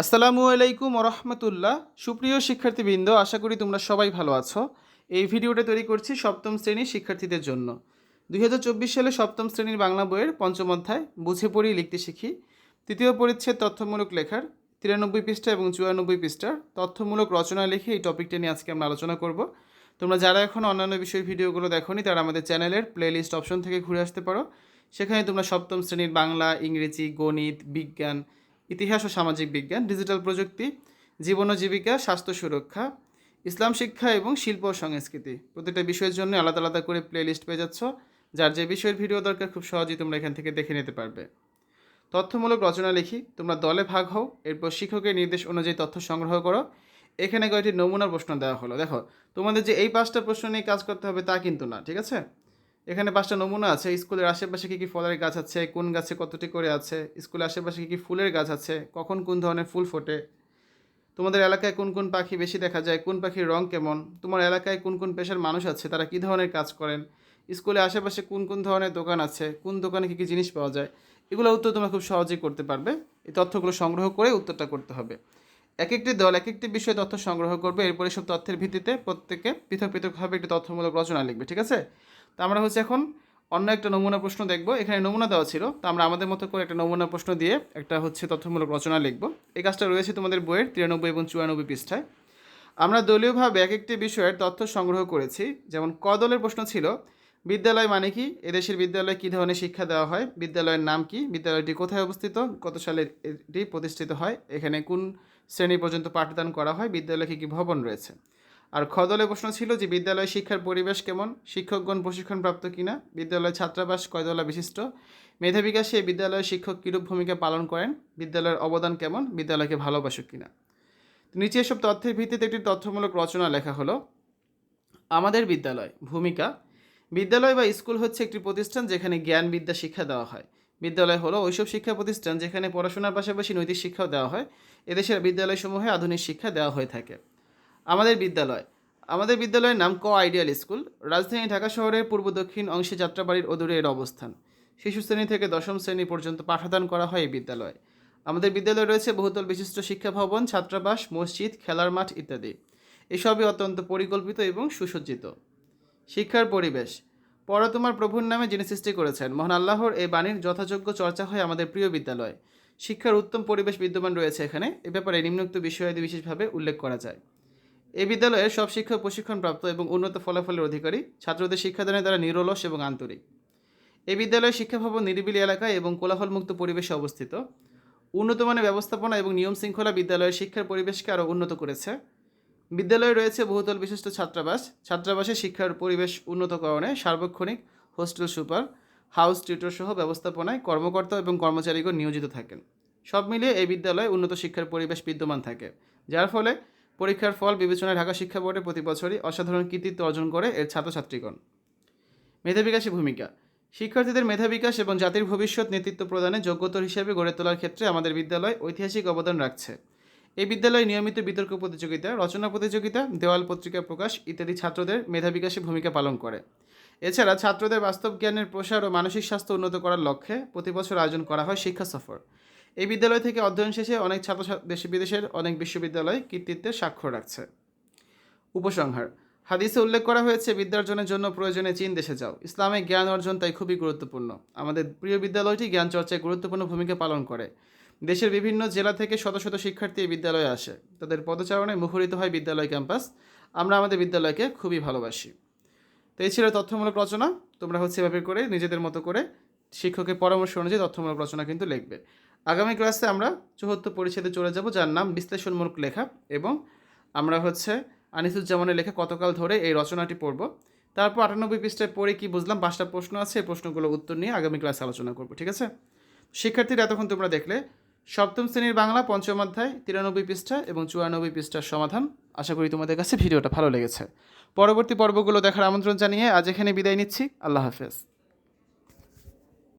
আসসালামু আলাইকুম রহমতুল্লাহ সুপ্রিয় শিক্ষার্থীবৃন্দ, আশা করি তোমরা সবাই ভালো আছো। এই ভিডিওটা তৈরি করছি সপ্তম শ্রেণির শিক্ষার্থীদের জন্য। দুই হাজার চব্বিশ সালে সপ্তম শ্রেণির বাংলা বইয়ের পঞ্চম অধ্যায়, বুঝে পড়ি, লিখতে শিখি। তৃতীয় পরিচ্ছেদ তথ্যমূলক লেখার, তিরানব্বই পৃষ্ঠা এবং চুরানব্বই পৃষ্ঠার তথ্যমূলক রচনা লিখে এই টপিকটা নিয়ে আজকে আমরা আলোচনা করব। তোমরা যারা এখন অন্যান্য বিষয়ের ভিডিওগুলো দেখোনি, তারা আমাদের চ্যানেলের প্লেলিস্ট অপশন থেকে ঘুরে আসতে পারো। সেখানে তোমরা সপ্তম শ্রেণির বাংলা, ইংরেজি, গণিত, বিজ্ঞান ইতিহাস ও সামাজিক বিজ্ঞান, ডিজিটাল প্রযুক্তি, জীবন ও জীবিকা, স্বাস্থ্য সুরক্ষা, ইসলাম শিক্ষা এবং শিল্প ও সংস্কৃতি। প্রতিটা বিষয়ের জন্য আলাদা আলাদা করে প্লেলিস্ট পেয়ে যাচ্ছ, যার যে বিষয়ের ভিডিও দরকার খুব সহজেই তোমরা এখান থেকে দেখে নিতে পারবে। তথ্যমূলক রচনা লিখি, তোমরা দলে ভাগ হও, এরপর শিক্ষকের নির্দেশ অনুযায়ী তথ্য সংগ্রহ করো। এখানে কয়েকটি নমুনা প্রশ্ন দেওয়া হলো। দেখো, তোমাদের যে এই পাঁচটা প্রশ্ন নিয়ে কাজ করতে হবে তা কিন্তু না, ঠিক আছে? এখানে পাঁচটা নমুনা আছে। স্কুলের আশেপাশে কী কী ফলের গাছ আছে? কোন গাছে কতটি করে আছে? স্কুলের আশেপাশে কী কী ফুলের গাছ আছে? কখন কোন ধরনের ফুল ফোটে? তোমাদের এলাকায় কোন কোন পাখি বেশি দেখা যায়? কোন পাখির রং কেমন? তোমার এলাকায় কোন কোন পেশার মানুষ আছে? তারা কী ধরনের কাজ করেন? স্কুলে আশেপাশে কোন কোন ধরনের দোকান আছে? কোন দোকানে কী কী জিনিস পাওয়া যায়? এগুলো উত্তর তোমরা খুব সহজেই করতে পারবে। এই তথ্যগুলো সংগ্রহ করে উত্তরটা করতে হবে। এক একটি দল এক একটি বিষয়ে তথ্য সংগ্রহ করবে, এরপরে সব তথ্যের ভিত্তিতে প্রত্যেকে পৃথক পৃথকভাবে একটি তথ্যমূলক রচনা লিখবে, ঠিক আছে? তো আমরা হচ্ছে এখন অন্য একটা নমুনা প্রশ্ন দেখব। এখানে নমুনা দেওয়া ছিল, তো আমরা আমাদের মতো করে একটা নমুনা প্রশ্ন দিয়ে একটা হচ্ছে তথ্যমূলক রচনা লিখব। এই কাজটা রয়েছে তোমাদের বইয়ের তিরানব্বই এবং চুরানব্বই পৃষ্ঠায়। আমরা দলীয়ভাবে এক একটি বিষয়ের তথ্য সংগ্রহ করেছি, যেমন ক দলের প্রশ্ন ছিল বিদ্যালয় মানে কি? এদেশের বিদ্যালয়ে কী ধরনের শিক্ষা দেওয়া হয়? বিদ্যালয়ের নাম কি? বিদ্যালয়টি কোথায় অবস্থিত? কত সালে এটি প্রতিষ্ঠিত হয়? এখানে কোন শ্রেণি পর্যন্ত পাঠদান করা হয়? বিদ্যালয়ে কী কী ভবন রয়েছে? আর খদলে প্রশ্ন ছিল যে বিদ্যালয় শিক্ষার পরিবেশ কেমন? শিক্ষকগণ প্রশিক্ষণপ্রাপ্ত কিনা? বিদ্যালয় ছাত্রাবাস কয়দলা বিশিষ্ট? মেধা বিকাশে বিদ্যালয়ের শিক্ষক কীরূপ ভূমিকা পালন করেন? বিদ্যালয়ের অবদান কেমন? বিদ্যালয়কে ভালোবাসুক কিনা? নিচে এসব তথ্যের ভিত্তিতে একটি তথ্যমূলক রচনা লেখা হলো, আমাদের বিদ্যালয় ভূমিকা বিদ্যালয় বা স্কুল হচ্ছে একটি প্রতিষ্ঠান যেখানে জ্ঞান বিদ্যা শিক্ষা দেওয়া হয়। বিদ্যালয় হলো ওইসব শিক্ষা প্রতিষ্ঠান যেখানে পড়াশোনার পাশাপাশি নৈতিক শিক্ষাও দেওয়া হয়। এদেশের বিদ্যালয়সমূহে আধুনিক শিক্ষা দেওয়া হয়ে থাকে। আমাদের বিদ্যালয়। আমাদের বিদ্যালয়ের নাম ক আইডিয়াল স্কুল। রাজধানী ঢাকা শহরের পূর্ব দক্ষিণ অংশে যাত্রাবাড়ির অদূরে এর অবস্থান। শিশু শ্রেণি থেকে দশম শ্রেণি পর্যন্ত পাঠদান করা হয় এই বিদ্যালয়ে। আমাদের বিদ্যালয়ে রয়েছে বহুতল বিশিষ্ট শিক্ষা ভবন, ছাত্রাবাস, মসজিদ, খেলার মাঠ ইত্যাদি। এসবই অত্যন্ত পরিকল্পিত এবং সুসজ্জিত। শিক্ষার পরিবেশ। পর তোমার প্রভুর নামে যিনি সৃষ্টি করেছেন, মহান আল্লাহর এই বাণীর যথাযোগ্য চর্চা হয় আমাদের প্রিয় বিদ্যালয়। শিক্ষার উত্তম পরিবেশ বিদ্যমান রয়েছে এখানে। এ ব্যাপারে নিম্নোক্ত বিষয়াদি বিশেষভাবে উল্লেখ করা যায়। এই বিদ্যালয়ের সব শিক্ষক প্রশিক্ষণপ্রাপ্ত এবং উন্নত ফলাফলের অধিকারী, ছাত্রদের শিক্ষাদানের দ্বারা নিরলস এবং আন্তরিক। এই বিদ্যালয়ের শিক্ষা ভবন নিরিবিলি এলাকায় এবং কোলাহলমুক্ত পরিবেশে অবস্থিত। উন্নত মানের ব্যবস্থাপনা এবং নিয়ম শৃঙ্খলা বিদ্যালয়ের শিক্ষার পরিবেশকে আরও উন্নত করেছে। বিদ্যালয়ে রয়েছে বহুতল বিশিষ্ট ছাত্রাবাস। ছাত্রাবাসে শিক্ষার পরিবেশ উন্নতকরণে সার্বক্ষণিক হোস্টেল সুপার, হাউস টিউটর সহ ব্যবস্থাপনায় কর্মকর্তা এবং কর্মচারীগণ নিয়োজিত থাকেন। সব মিলিয়ে এই বিদ্যালয়ে উন্নত শিক্ষার পরিবেশ বিদ্যমান থাকে, যার ফলে পরীক্ষার ফল বিবেচনায় ঢাকা শিক্ষা বোর্ডে প্রতি বছরই অসাধারণ কৃতিত্ব অর্জন করে এর ছাত্রছাত্রীগণ। মেধা বিকাশী ভূমিকা। শিক্ষার্থীদের মেধা বিকাশ এবং জাতির ভবিষ্যৎ নেতৃত্ব প্রদানে যোগ্যতর হিসেবে গড়ে তোলার ক্ষেত্রে আমাদের বিদ্যালয় ঐতিহাসিক অবদান রাখছে। এই বিদ্যালয়ে নিয়মিত বিতর্ক প্রতিযোগিতা, রচনা প্রতিযোগিতা, দেওয়াল পত্রিকা প্রকাশ ইত্যাদি ছাত্রদের মেধা বিকাশে ভূমিকা পালন করে। এছাড়া ছাত্রদের বাস্তব জ্ঞানের প্রসার ও মানসিক স্বাস্থ্য উন্নত করার লক্ষ্যে প্রতি বছর আয়োজন করা হয় শিক্ষা সফর। এই বিদ্যালয় থেকে অধ্যয়ন শেষে অনেক ছাত্র দেশ বিদেশের অনেক বিশ্ববিদ্যালয় কৃতিত্বের স্বাক্ষর রাখছে। উপসংহার, হাদিসে উল্লেখ করা হয়েছে, বিদ্যার্জনের জন্য প্রয়োজনে চীন দেশে যাও। ইসলামে জ্ঞান অর্জন তাই খুবই গুরুত্বপূর্ণ। আমাদের প্রিয় বিদ্যালয়টি জ্ঞান চর্চায় গুরুত্বপূর্ণ ভূমিকা পালন করে। দেশের বিভিন্ন জেলা থেকে শত শত শিক্ষার্থী এই বিদ্যালয়ে আসে। তাদের পদচারণে মুখরিত হয় বিদ্যালয় ক্যাম্পাস। আমরা আমাদের বিদ্যালয়কে খুবই ভালোবাসি। তো এই ছিল তথ্যমূলক রচনা। তোমরা হচ্ছে এভাবে করে নিজেদের মতো করে শিক্ষকের পরামর্শ অনুযায়ী তথ্যমূলক রচনা কিন্তু লিখবে। আগামী ক্লাসে আমরা চতুর্থ পরিচ্ছেদে চলে যাব, যার নাম বিশ্লেষণমূলক লেখা এবং আমরা হচ্ছে আনিসুজ্জামানের লেখা কতকাল ধরে এই রচনাটি পড়ব। তারপর আটানব্বই পৃষ্ঠায় পড়ে কি বুঝলাম, পাঁচটা প্রশ্ন আছে, এই প্রশ্নগুলো উত্তর নিয়ে আগামী ক্লাসে আলোচনা করব, ঠিক আছে? শিক্ষার্থীরা, এতক্ষণ তোমরা দেখলে সপ্তম শ্রেণির বাংলা পঞ্চম অধ্যায় তিরানব্বই পৃষ্ঠা এবং চুরানব্বই পৃষ্ঠার সমাধান। আশা করি তোমাদের কাছে ভিডিওটা ভালো লেগেছে। পরবর্তী পর্বগুলো দেখার আমন্ত্রণ জানিয়ে আজ এখানে বিদায় নিচ্ছি। আল্লাহ হাফেজ।